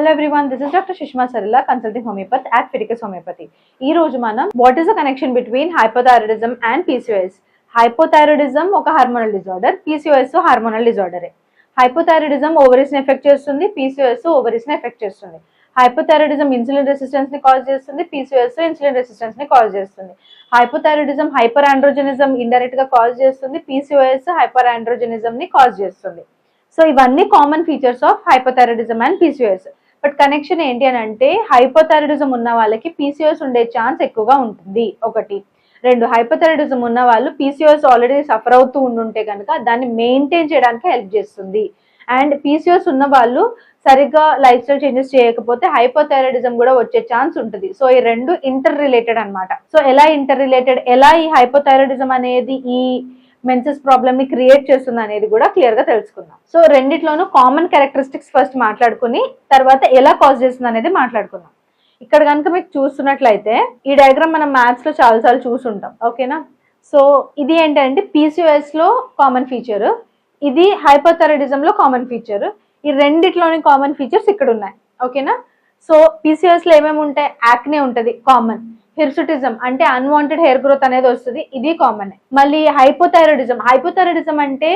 Hello everyone this is doctor Sushma Sarila consulting homeopathy at Fidicus homeopathy ఈ రోజు మనం what is the connection between hypothyroidism and PCOS hypothyroidism ఒక hormonal disorder PCOS hormonal డిజార్డరే hypothyroidism ఓవరీస్ని effect చేస్తుంది PCOS ఓవరీస్ని effect చేస్తుంది. Hypothyroidism insulin రెసిస్టెన్స్ని కాజ్ చేస్తుంది పీసీఎస్ ఇన్సులిన్ రెసిస్టెన్స్ని కాజ్ చేస్తుంది. హైపోథైరాయిడిజం హైపర్ ఆండ్రోజెనిజం ఇండైరెక్ట్గా కాజ్ చేస్తుంది పీసీఓఎస్ హైపర్ ఆండ్రోజెనిజం ని కాజ్ చేస్తుంది. సో ఇవన్నీ common features of hypothyroidism and PCOS but connection ఏంటి అని అంటే హైపోథైరాయిడిజం ఉన్న వాళ్ళకి పీసీఓఎస్ ఉండే ఛాన్స్ ఎక్కువగా ఉంటుంది. ఒకటి. రెండు హైపోథైరాయిడిజం ఉన్న వాళ్ళు పీసీఓస్ ఆల్రెడీ సఫర్ అవుతూ ఉండుంటే కనుక దాన్ని మెయింటైన్ చేయడానికి హెల్ప్ చేస్తుంది. అండ్ పీసీఓస్ ఉన్న వాళ్ళు సరిగ్గా లైఫ్ స్టైల్ చేంజెస్ చేయకపోతే హైపోథైరాయిడిజం కూడా వచ్చే ఛాన్స్ ఉంటుంది. సో ఈ రెండు ఇంటర్ రిలేటెడ్ అన్నమాట. సో ఎలా ఇంటర్ రిలేటెడ్ ఎలా ఈ హైపోథైరాయిడిజం అనేది ఈ మెన్సెస్ ప్రాబ్లమ్ని క్రియేట్ చేస్తుంది అనేది కూడా క్లియర్గా తెలుసుకుందాం. సో రెండిట్లోనూ కామన్ క్యారెక్టరిస్టిక్స్ ఫస్ట్ మాట్లాడుకుని తర్వాత ఎలా కాజ్ చేస్తుంది అనేది మాట్లాడుకుందాం. ఇక్కడ కనుక మీకు చూస్తున్నట్లయితే ఈ డయాగ్రామ్ మనం మ్యాథ్స్లో చాలాసార్లు చూసుంటాం. ఓకేనా సో ఇది ఏంటంటే పీసీఓఎస్లో కామన్ ఫీచర్ ఇది హైపోథైరాయిడిజం లో కామన్ ఫీచర్ ఈ రెండిట్లోని కామన్ ఫీచర్స్ ఇక్కడ ఉన్నాయి. ఓకేనా సో పీసీఎస్లో ఏమేమి ఉంటాయి? యాక్నే ఉంటుంది కామన్ హిర్సుటిజం అంటే అన్వాంటెడ్ హెయిర్ గ్రోత్ అనేది వస్తుంది. ఇది కామన్ మళ్ళీ హైపోథైరాయిడిజం హైపోథైరాయిడిజం అంటే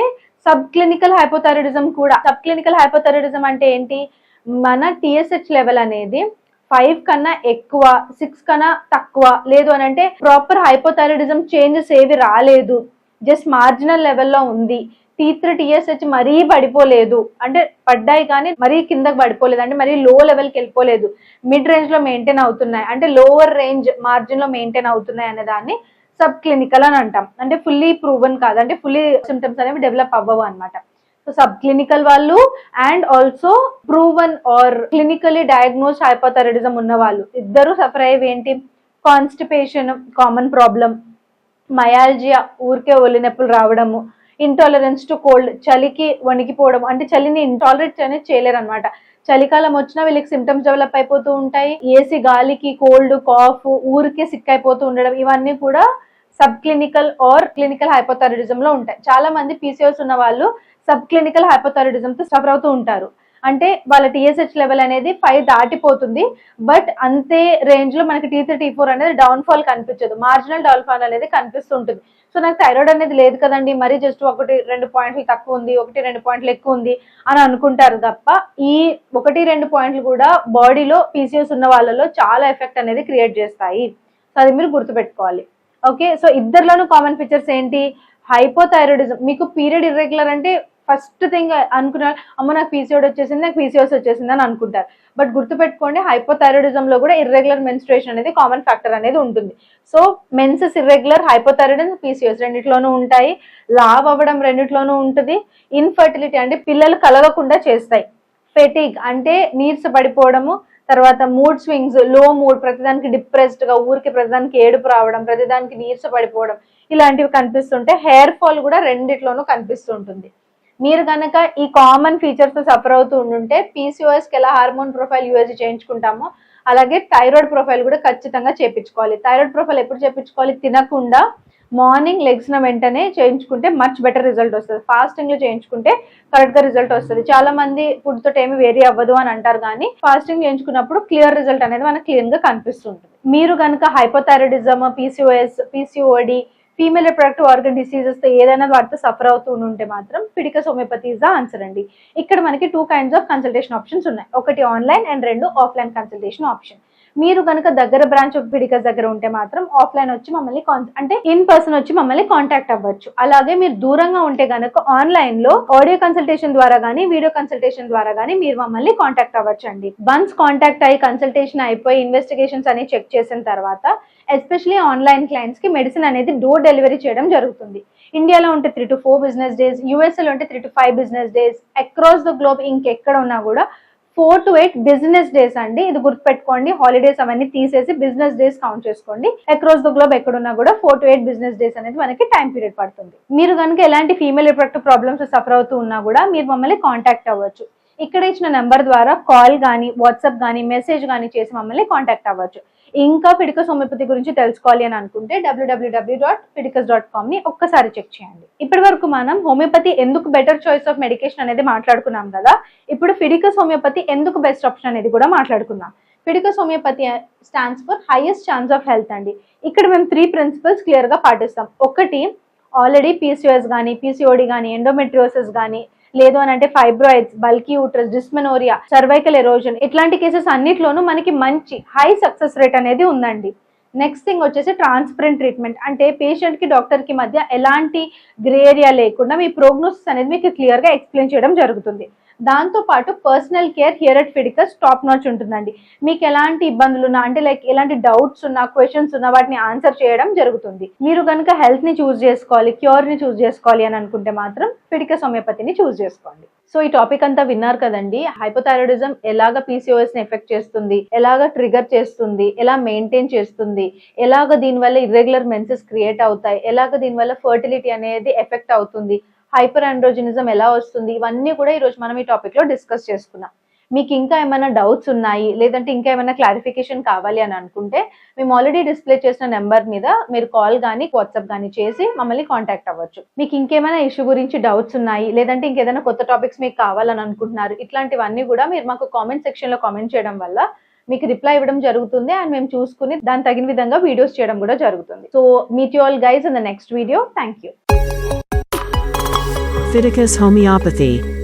సబ్ క్లినికల్ హైపోథైరాయిడిజం కూడా. సబ్ క్లినికల్ హైపోథైరాయిడిజం అంటే ఏంటి? మన టిఎస్హెచ్ లెవెల్ అనేది ఫైవ్ కన్నా ఎక్కువ సిక్స్ కన్నా తక్కువ లేదు అని అంటే ప్రాపర్ హైపోథైరాయిడిజం చేంజెస్ ఏవి రాలేదు. జస్ట్ మార్జినల్ లెవెల్లో ఉంది. టీ త్రీ టీఎస్హెచ్ మరీ పడిపోలేదు. అంటే పడ్డాయి కానీ మరీ కిందకి పడిపోలేదు. అంటే మరీ లో లెవెల్కి వెళ్ళిపోలేదు. మిడ్ రేంజ్లో మెయింటైన్ అవుతున్నాయి. అంటే లోవర్ రేంజ్ మార్జిన్లో మెయింటైన్ అవుతున్నాయి అనే దాన్ని సబ్ క్లినికల్ అని అంటాం. అంటే ఫుల్లీ ప్రూవన్ కాదు. అంటే ఫుల్లీ సిమ్టమ్స్ అనేవి డెవలప్ అవ్వవు అనమాట సో సబ్ క్లినికల్ వాళ్ళు and also proven or clinically diagnosed hypothyroidism ఉన్న వాళ్ళు ఇద్దరు సఫర్ అయ్యేవి ఏంటి? కాన్స్టిపేషన్ కామన్ ప్రాబ్లం మయాల్జియా ఊరికే ఒళ్ళు నొప్పులు రావడము ఇంటాలరెన్స్ టు కోల్డ్ చలికి వణికిపోవడం. అంటే చలిని ఇంటాలరెట్ అనేది చేయలేరు అనమాట చలికాలం వచ్చినా వీళ్ళకి సిమ్టమ్స్ డెవలప్ అయిపోతూ ఉంటాయి. ఏసీ గాలికి కోల్డ్ కాఫ్ ఊరికే సిక్ అయిపోతూ ఉండడం. ఇవన్నీ కూడా sub clinical or clinical hypothyroidism లో ఉంటాయి. చాలా మంది పీసీఓస్ ఉన్న వాళ్ళు సబ్ క్లినికల్ హైపోథైరిడిజంతో సఫర్ అవుతూ ఉంటారు. అంటే వాళ్ళ టీఎస్హెచ్ లెవెల్ అనేది ఫైవ్ దాటిపోతుంది. బట్ అంతే రేంజ్లో మనకి టీ త్రీ టీ ఫోర్ అనేది డౌన్ ఫాల్ కనిపించదు. మార్జినల్ డౌన్ ఫాల్ అనేది కనిపిస్తుంటుంది. సో నాకు థైరాయిడ్ అనేది లేదు కదండి. మరీ జస్ట్ ఒకటి రెండు పాయింట్లు తక్కువ ఉంది ఒకటి రెండు పాయింట్లు ఎక్కువ ఉంది అని అనుకుంటారు తప్ప ఈ ఒకటి రెండు పాయింట్లు కూడా బాడీలో పీసీఎస్ ఉన్న వాళ్ళలో చాలా ఎఫెక్ట్ అనేది క్రియేట్ చేస్తాయి. సో అది మీరు గుర్తుపెట్టుకోవాలి. ఓకే సో ఇద్దరిలోనూ కామన్ ఫీచర్స్ ఏంటి? హైపోథైరాయిడిజం మీకు పీరియడ్ ఇర్రెగ్యులర్ అంటే ఫస్ట్ థింగ్ అనుకున్నారు అమ్మ నాకు పీసీఓడి వచ్చేసింది నాకు పీసీఓస్ వచ్చేసింది అని అనుకుంటారు. బట్ గుర్తుపెట్టుకోండి హైపోథైరాయిడిజంలో కూడా ఇర్రెగ్యులర్ మెన్స్ట్రేషన్ అనేది కామన్ ఫ్యాక్టర్ అనేది ఉంటుంది. So menses irregular hypothyroidism PCOS రెండిట్లోనూ ఉంటాయి. లావ్ అవ్వడం రెండిట్లోనూ ఉంటుంది. ఇన్ఫర్టిలిటీ అంటే పిల్లలు కలగకుండా చేస్తాయి. ఫెటిగ్ అంటే నీర్స్ పడిపోవడము తర్వాత మూడ్ స్వింగ్స్లో మూడ్ ప్రతిదానికి డిప్రెస్డ్గా ఊరికి ప్రతిదానికి ఏడుపు రావడం ప్రతిదానికి నీర్స పడిపోవడం ఇలాంటివి కనిపిస్తుంటే హెయిర్ ఫాల్ కూడా రెండిట్లోనూ కనిపిస్తుంటుంది మీరు కనుక ఈ కామన్ ఫీచర్స్తో సఫర్ అవుతూ ఉండుంటే పీసీఓఎస్కి ఎలా హార్మోన్ ప్రొఫైల్ యూఎస్ చేయించుకుంటామో అలాగే థైరాయిడ్ ప్రొఫైల్ కూడా ఖచ్చితంగా చేయించుకోవాలి థైరాయిడ్ ప్రొఫైల్ ఎప్పుడు చేయించుకోవాలి తినకుండా మార్నింగ్ లెగ్స్న వెంటనే చేయించుకుంటే మచ్ బెటర్ రిజల్ట్ వస్తుంది. ఫాస్టింగ్లో చేయించుకుంటే కరెక్ట్గా రిజల్ట్ వస్తుంది. చాలా మంది ఫుడ్ తోటి ఏమి వేరీ అవ్వదు అని అంటారు కానీ ఫాస్టింగ్ చేయించుకున్నప్పుడు క్లియర్ రిజల్ట్ అనేది మనకు క్లియర్గా కనిపిస్తుంటుంది. మీరు కనుక hypothyroidism PCOS PCOD female reproductive organ డిసీజెస్తో ఏదైనా వాటితో సఫర్ అవుతూ ఉంటే మాత్రం Phyticus homeopathy is the answer అండి. ఇక్కడ మనకి two kinds of consultation options ఉన్నాయి. ఒకటి ఆన్లైన్ అండ్ రెండు ఆఫ్లైన్ కన్సల్టేషన్ ఆప్షన్ మీరు కనుక దగ్గర బ్రాంచ్ ఆఫ్ పిడికస్ దగ్గర ఉంటే మాత్రం ఆఫ్లైన్ వచ్చి మమ్మల్ని కాన్- అంటే ఇన్ పర్సన్ వచ్చి మమ్మల్ని కాంటాక్ట్ అవ్వచ్చు. అలాగే మీరు దూరంగా ఉంటే కనుక ఆన్లైన్లో ఆడియో కన్సల్టేషన్ ద్వారా కానీ వీడియో కన్సల్టేషన్ ద్వారా కానీ మీరు మమ్మల్ని కాంటాక్ట్ అవ్వచ్చు అండి వన్స్ కాంటాక్ట్ అయ్యి కన్సల్టేషన్ అయిపోయి ఇన్వెస్టిగేషన్స్ అని చెక్ చేసిన తర్వాత ఎస్పెషలీ ఆన్లైన్ క్లయింట్స్కి మెడిసిన్ అనేది డోర్ డెలివరీ చేయడం జరుగుతుంది. ఇండియాలో ఉంటే three to four business days యూఎస్ఏలో ఉంటే three to five business days across the globe ఇంకెక్కడ ఉన్నా కూడా four to eight business days అండి. ఇది గుర్తుపెట్టుకోండి. హాలిడేస్ అవన్నీ తీసేసి బిజినెస్ డేస్ కౌంట్ చేసుకోండి. అక్రాస్ ద గ్లోబ్ ఎక్కడున్నా కూడా four to eight business days అనేది మనకి టైం పీరియడ్ పడుతుంది. మీరు కనుక ఎలాంటి ఫీమేల్ రిప్రొడక్టివ్ ప్రాబ్లమ్స్ సఫర్ అవుతూ ఉన్నా కూడా మీరు మమ్మల్ని కాంటాక్ట్ అవ్వచ్చు. ఇక్కడ ఇచ్చిన నెంబర్ ద్వారా కాల్ కానీ వాట్సాప్ కానీ మెసేజ్ కానీ చేసి మమ్మల్ని కాంటాక్ట్ అవ్వచ్చు. ఇంకా ఫిడికస్ హోమియోపతి గురించి తెలుసుకోవాలి అని అనుకుంటే W W W dot Phyticus dot కామ్ని ఒక్కసారి చెక్ చేయండి. ఇప్పటి వరకు మనం హోమియోపతి ఎందుకు బెటర్ చాయిస్ ఆఫ్ మెడికేషన్ అనేది మాట్లాడుకున్నాం కదా ఇప్పుడు ఫిడికస్ హోమియోపతి ఎందుకు బెస్ట్ ఆప్షన్ అనేది కూడా మాట్లాడుకుందాం. Fidicus homeopathy stands for highest chance of health అండి. ఇక్కడ మేము త్రీ ప్రిన్సిపల్స్ క్లియర్గా పాటిస్తాం. ఒకటి ఆల్రెడీ పీసీఓఎస్ కానీ పీసీఓడి కానీ ఎండోమెట్రియోసిస్ కానీ లేదు అని అంటే fibroids bulky uterus dysmenorrhoea cervical erosion ఇట్లాంటి కేసెస్ అన్నిట్లోనూ మనకి మంచి హై సక్సెస్ రేట్ అనేది ఉందండి. నెక్స్ట్ థింగ్ వచ్చేసి ట్రాన్స్పరెంట్ ట్రీట్మెంట్ అంటే పేషెంట్కి డాక్టర్కి మధ్య ఎలాంటి గ్రే ఏరియా లేకుండా మీ ప్రోగ్నోసిస్ అనేది మీకు క్లియర్గా ఎక్స్ప్లెయిన్ చేయడం జరుగుతుంది. దాంతో పాటు personal care here at Phyticus top notch ఉంటుందండి. మీకు ఎలాంటి ఇబ్బందులు ఉన్నా అంటే లైక్ ఎలాంటి డౌట్స్ ఉన్నా క్వశ్చన్స్ ఉన్నా వాటిని ఆన్సర్ చేయడం జరుగుతుంది. మీరు కనుక హెల్త్ని చూస్ చేసుకోవాలి క్యూర్ని చూస్ చేసుకోవాలి అని అనుకుంటే మాత్రం ఫిడికస్ హోమియోపతిని చూస్ చేసుకోండి. సో ఈ టాపిక్ అంతా విన్నారు కదండి. హైపోథైరాయిడిజం ఎలాగ పీసీఓఎస్ని ఎఫెక్ట్ చేస్తుంది? ఎలాగ ట్రిగర్ చేస్తుంది? ఎలా మెయింటైన్ చేస్తుంది? ఎలాగ దీనివల్ల ఇర్రెగ్యులర్ మెన్సెస్ క్రియేట్ అవుతాయి? ఎలాగ దీనివల్ల ఫర్టిలిటీ అనేది ఎఫెక్ట్ అవుతుంది? హైపర్ ఆండ్రోజినిజం ఎలా వస్తుంది? ఇవన్నీ కూడా ఈరోజు మనం ఈ టాపిక్లో డిస్కస్ చేసుకున్నాం. మీకు ఇంకా ఏమైనా డౌట్స్ ఉన్నాయి? లేదంటే ఇంకా ఏమైనా క్లారిఫికేషన్ కావాలి అని అనుకుంటే మేము ఆల్రెడీ డిస్ప్లే చేసిన నెంబర్ మీద మీరు కాల్ కానీ వాట్సాప్ కానీ చేసి మమ్మల్ని కాంటాక్ట్ అవ్వచ్చు. మీకు ఇంకేమైనా ఇష్యూ గురించి డౌట్స్ ఉన్నాయి? లేదంటే ఇంకేదైనా కొత్త టాపిక్స్ మీకు కావాలని అనుకుంటున్నారు? ఇట్లాంటివన్నీ కూడా మీరు మాకు కామెంట్ సెక్షన్లో కామెంట్ చేయడం వల్ల మీకు రిప్లై ఇవ్వడం జరుగుతుంది అండ్ మేము చూసుకుని దాని తగిన విధంగా వీడియోస్ చేయడం కూడా జరుగుతుంది. So meet you all guys in the next video thank you Phyticus homeopathy.